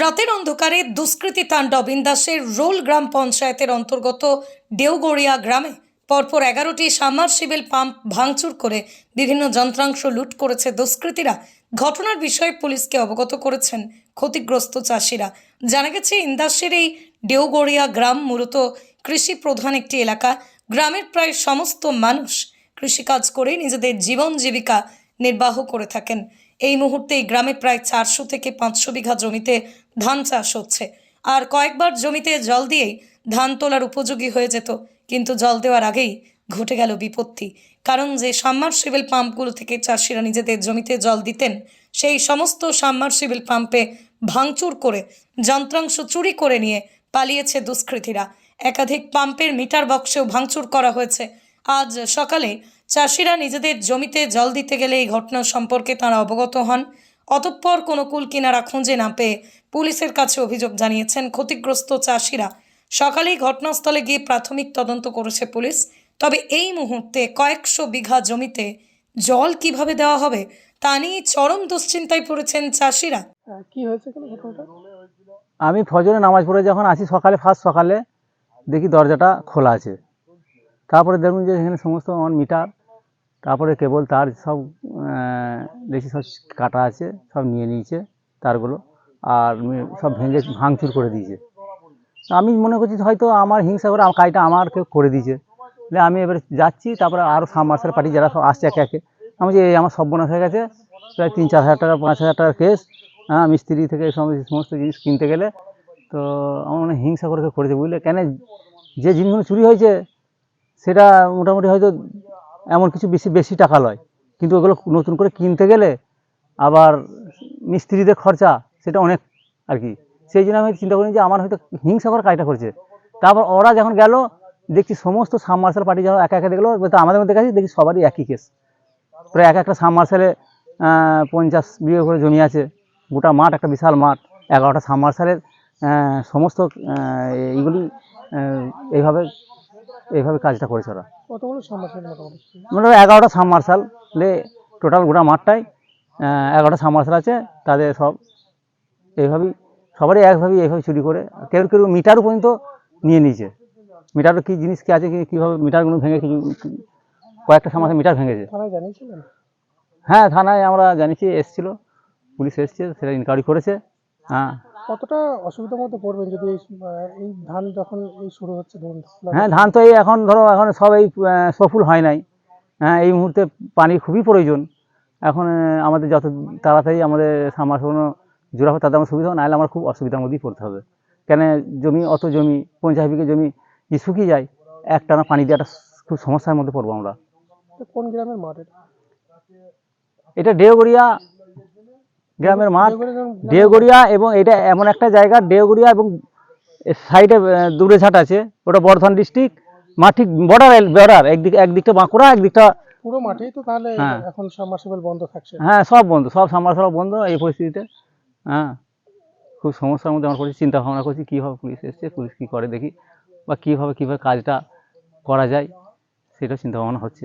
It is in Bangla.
রাতের অন্ধকারে দুষ্কৃতী তাণ্ডব ইন্দাসের রোল গ্রাম পঞ্চায়েতের অন্তর্গত দেওগড়িয়া গ্রামে পরপর এগারোটি সাবমার্সিবল পাম্প ভাঙচুর করে বিভিন্ন যন্ত্রাংশ লুট করেছে দুষ্কৃতীরা। ঘটনার বিষয়ে পুলিশকে অবগত করেছেন ক্ষতিগ্রস্ত চাষিরা। জানা গেছে, ইন্দাসের এই দেওগড়িয়া গ্রাম মূলত কৃষি প্রধান একটি এলাকা। গ্রামের প্রায় সমস্ত মানুষ কৃষিকাজ করেই নিজেদের জীবন জীবিকা নির্বাহ করে থাকেন। এই মুহূর্তে এই গ্রামে প্রায় চারশো থেকে পাঁচশো বিঘা জমিতে ধান চাষ হচ্ছে। আর কয়েকবার জমিতে জল দিয়েই ধান তোলার উপযোগী হয়ে যেত, কিন্তু জল দেওয়ার আগেই ঘটে গেল বিপত্তি। কারণ যে সাবমার্সিবল পাম্পগুলো থেকে চাষিরা নিজেদের জমিতে জল দিতেন, সেই সমস্ত সাবমার্সিবল পাম্পে ভাঙচুর করে যন্ত্রাংশ চুরি করে নিয়ে পালিয়েছে দুষ্কৃতীরা। একাধিক পাম্পের মিটার বক্সেও ভাঙচুর করা হয়েছে। আজ সকালে চাষিরা নিজেদের জমিতে জল দিতে গেলে এই ঘটনা সম্পর্কে তারা অবগত হন। অতঃপর কোনো কুল কিনারা খুঁজে না পেয়ে পুলিশের কাছে অভিযোগ জানিয়েছেন ক্ষতিগ্রস্ত চাষিরা। সকালেই ঘটনাস্থলে গিয়ে প্রাথমিক তদন্ত করেছে পুলিশ। তবে এই মুহূর্তে কয়েকশো বিঘা জমিতে জল কীভাবে দেওয়া হবে তা নিয়ে চরম দুশ্চিন্তায় পড়েছেন চাষিরা। কি হয়েছে আমি ফজরে নামাজ পড়ে যখন আসি সকালে ফার্স্ট সকালে দেখি দরজাটা খোলা আছে। তারপরে দেখুন যে এখানে সমস্ত আমার মিটার তারপরে কেবল তার সব দেখি সব কাটা আছে, সব নিয়ে নিয়েছে তারগুলো, আর সব ভেঙে ভাঙচুর করে দিয়েছে। আমি মনে করছি হয়তো আমার হিংসা করে কাজটা আমার কেউ করে দিয়েছে। আমি এবারে যাচ্ছি, তারপরে আরও সাবমার্সাল পার্টি যারা সব আসছে একে একে। আমি যে এই আমার সর্বনাশ হয়ে গেছে, প্রায় তিন চার হাজার টাকা, পাঁচ হাজার টাকার কেস হ্যাঁ মিস্ত্রি থেকে সমস্ত জিনিস কিনতে গেলে, তো আমার মনে হিংসা করে করেছে বুঝলে? কেন যে জিনিসগুলো চুরি হয়েছে, সেটা মোটামুটি হয়তো এমন কিছু বেশি বেশি টাকা লয়। কিন্তু ওগুলো নতুন করে কিনতে গেলে আবার মিস্ত্রিদের খরচা, সেটা অনেক আর কি। সেই জন্য আমি চিন্তা করি যে আমার হয়তো হিংসা করে কাজটা করছে। তারপর ওরা যখন গেল, দেখছি সমস্ত সাবমার্শাল পার্টি যখন একা একা দেখল তো আমাদের মধ্যে কাছে দেখি সবারই একই কেস প্রায় এক একটা সাবমার্শালে পঞ্চাশ বিঘে করে জমি আছে। গোটা মাঠ একটা বিশাল মাঠ, এগারোটা সাবমার্শালের সমস্ত এইগুলি এইভাবে এইভাবে কাজটা করেছে ওরা। কতগুলো মোটামুটি? এগারোটা সাবমার্শাল লে টোটাল গোটা মাঠটাই আহ, এগারোটা সাবমার্শাল আছে তাদের সব এইভাবেই সবারই একভাবেই এইভাবে চুরি করে কেউ কেউ মিটারও পর্যন্ত নিয়ে নিয়েছে। মিটারও কী জিনিস কী আছে কী- কীভাবে মিটারগুলো ভেঙে কিছু কয়েকটা সামাসে মিটার ভেঙেছে। হ্যাঁ থানায় আমরা জানিয়েছি এসেছিল পুলিশ এসছে সেটা ইনকোয়ারি করেছে। হ্যাঁ। কতটা অসুবিধার মধ্যে পড়বেন যদি এই ধান যখন এই শুরু হচ্ছে ধরুন? হ্যাঁ ধান তো এই এখন ধরো এখন সব এই সফল হয় নাই। হ্যাঁ এই মুহূর্তে পানি খুবই প্রয়োজন। এখন আমাদের যত তাড়াতাড়ি আমাদের সামার কোনো জোড়া হবে তাতে আমার সুবিধা হবে নাহলে আমার খুব অসুবিধার মধ্যেই পড়তে হবে। কেন জমি অত জমি পঞ্চাশ বিঘে জমি যে শুকিয়ে যায় একটানা পানি দেওয়াটা খুব সমস্যার মধ্যে পড়ব আমরা। কোন গ্রামের মাঠ এটা? এটা ডেওগড়িয়া গ্রামের মাঠ ডেওগড়িয়া এবং এটা এমন একটা জায়গা ডেওগড়িয়া এবং সাইডে দূরে ঝাট আছে। ওটা বর্ধমান ডিস্ট্রিক্ট মা ঠিক বর্ডার বর্ডার একদিকে একদিকটা বাঁকুড়া একদিকটা পুরো মাঠেই তো তাহলে হ্যাঁ। এখন সাবমার্সিবল বন্ধ থাকছে। হ্যাঁ সব বন্ধ সব সামার বন্ধ এই পরিস্থিতিতে। হ্যাঁ খুব সমস্যার মধ্যে আমার করছি চিন্তা ভাবনা করছি কীভাবে পুলিশ এসছে পুলিশ কী করে দেখি বা কীভাবে কীভাবে কাজটা করা যায় সেটা চিন্তা ভাবনা হচ্ছে।